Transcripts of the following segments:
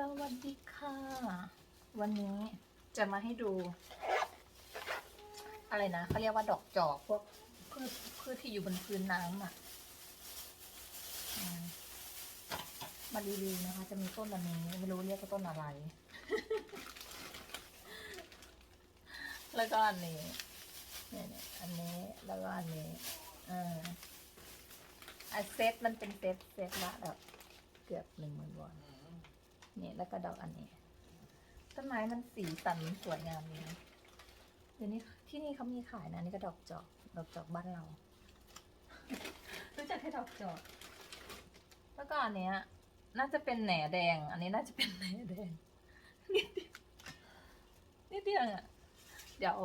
วัสดีค่ะ วันนี้จะมาให้ดู อะไรนะเขาเรียกว่าดอกจอกพวกพืชพืชที่อยู่บนพื้นน้ำอะมารีวิวนะคะ จะมีต้นอันนี้ไม่รู้เรียกว่าต้นอะไร แล้วก็อันนี้เนี่ยอันนี้แล้วก็อันนี้เอออะเซตมันเป็นเซตเซตละแบบเกือบหนึ่งหมื่นวอน เนี่ยแล้วก็ดอกอันนี้ ต้นไม้มันสีสันสวยงามดีนะเดี๋ยวนี้ที่นี่เขามีขายนะนี่ก็ดอกจอก ดอกจอกบ้านเรา รู้จักแค่ดอกจอก แล้วก็อันเนี้ย น่าจะเป็นแหน่แดง อันนี้น่าจะเป็นแหน่แดงนิดเดียวนิดเดียวอะเดี๋ยว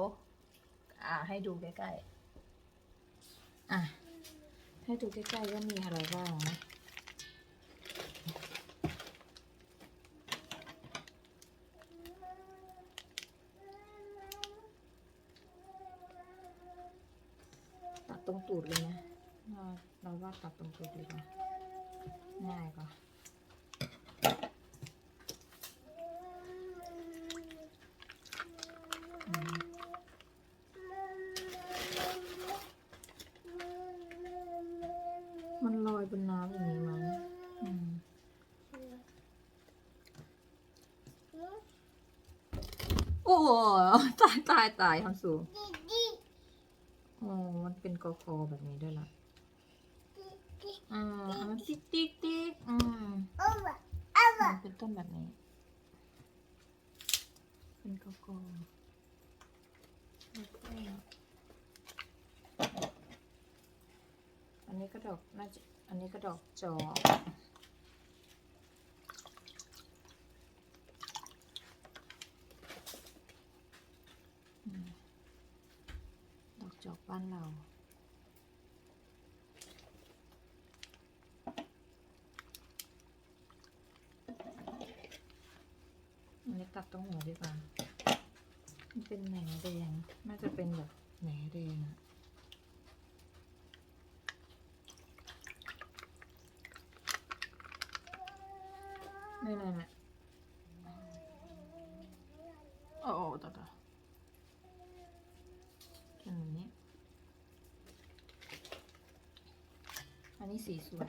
อ่า ให้ดูใกล้ๆอะให้ดูใกล้ๆว่ามีอะไรบ้างนะ ตัดตรงตูดเลยนะเราเราว่าตัดตรงตูดดีกว่าง่ายกว่าอืมมันลอยบนน้ำอย่างนี้มั้งอืมโอ้โหตายตายตายทำสูงโอ้มัน เป็นกอคอแบบนี้ด้วยล่ะอ่ามันติ๊กติ๊กติ๊กอืมมันเป็นต้นแบบนี้ เป็นกอคอแล้วก็อันนี้ก็ดอกน่าจะอันนี้ก็ดอกจอกอืม ด อกบ้านเรา อันนี้ตัดตรงหัวดีกว่า มันเป็นแหนแดง น่าจะเป็นแบบแหนแดงอะนี่นี่นี่โอ้โอ้ต่อต่อ เป็นแบบนี้ อันนี้สีสวย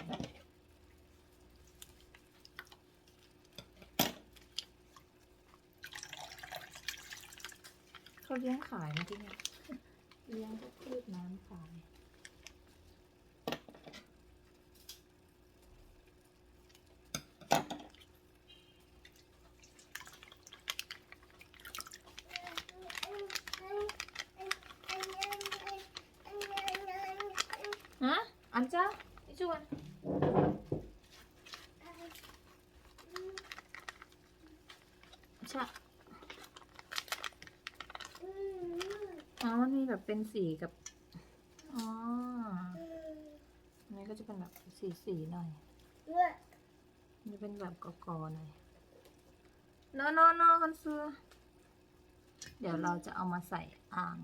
เขาเลี้ยงขายนะที่เนี่ยเลี้ยงพวกพืชน้ำขายฮะอั นจ้าอีจวนชะอ๋อมันมีแบบเป็นสีกับ อ๋ออันนี้ก็จะเป็นแบบสีสีๆหน่อยมันจะเป็นแบบกอกอๆหน่อยโนโนโนคันซูเดี๋ยวเราจะเอามาใส่อ่าง